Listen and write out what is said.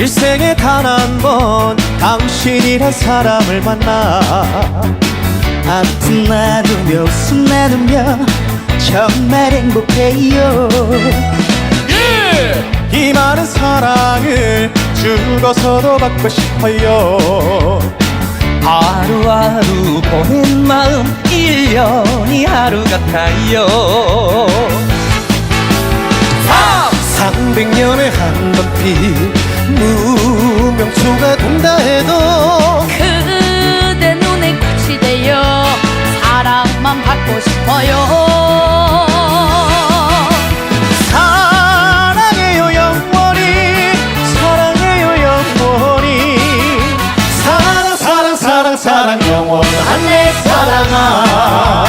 일생에 단 한 번 당신이란 사람을 만나. 아픔 나누며 웃음 나누며 정말 행복해요. 이 많은 사랑을 죽어서도 받고 싶어요. 하루하루 보낸 마음 1년이 하루 같아요. 300년에 한 번 피 무명초가 된다 해도 그대 눈에 꽃이 되어 사랑만 받고 싶어요. 사랑해요 영원히. 사랑해요 영원히. 사랑 사랑 사랑 사랑 영원한 내 사랑아.